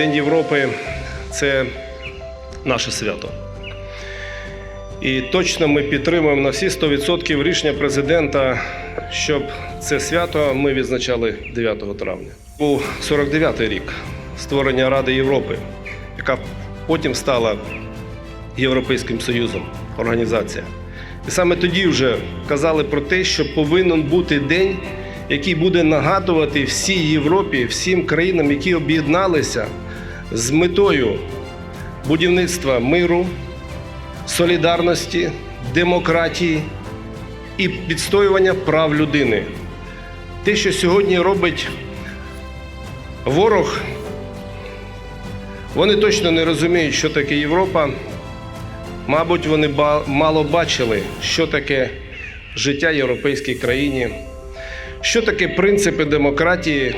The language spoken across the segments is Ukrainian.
День Європи це наше свято. І точно ми підтримуємо на всі 100% рішення президента, щоб це свято ми відзначали 9 травня. Був 49-й рік створення Ради Європи, яка потім стала Європейським Союзом, організація. І саме тоді вже казали про те, що повинен бути день, який буде нагадувати всій Європі, всім країнам, які об'єдналися з метою будівництва миру, солідарності, демократії і відстоювання прав людини. Те, що сьогодні робить ворог, вони точно не розуміють, що таке Європа. Мабуть, вони мало бачили, що таке життя європейській країні, що таке принципи демократії,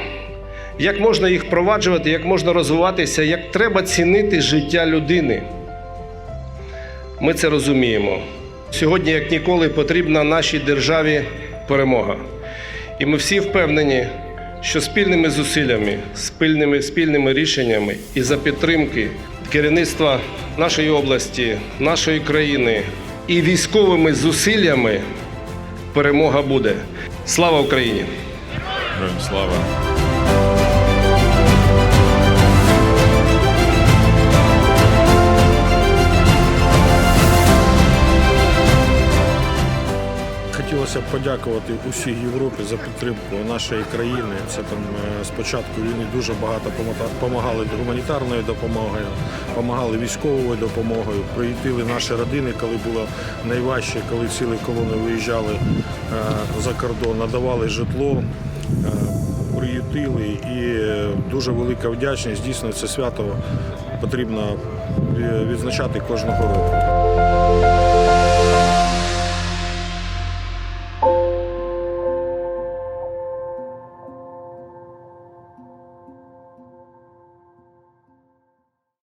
як можна їх впроваджувати, як можна розвиватися, як треба цінити життя людини. Ми це розуміємо. Сьогодні, як ніколи, потрібна нашій державі перемога. І ми всі впевнені, що спільними зусиллями, спільними, спільними рішеннями і за підтримки керівництва нашої області, нашої країни і військовими зусиллями перемога буде. Слава Україні! Героям слава! Хотілося б подякувати усій Європі за підтримку нашої країни. Це там е, спочатку війни дуже багато допомагали гуманітарною допомогою, допомагали військовою допомогою. Приїздили наші родини, коли було найважче, коли цілі колони виїжджали е, за кордон, надавали житло. е, Приютили і дуже велика вдячність. Дійсно, це свято потрібно відзначати кожного року.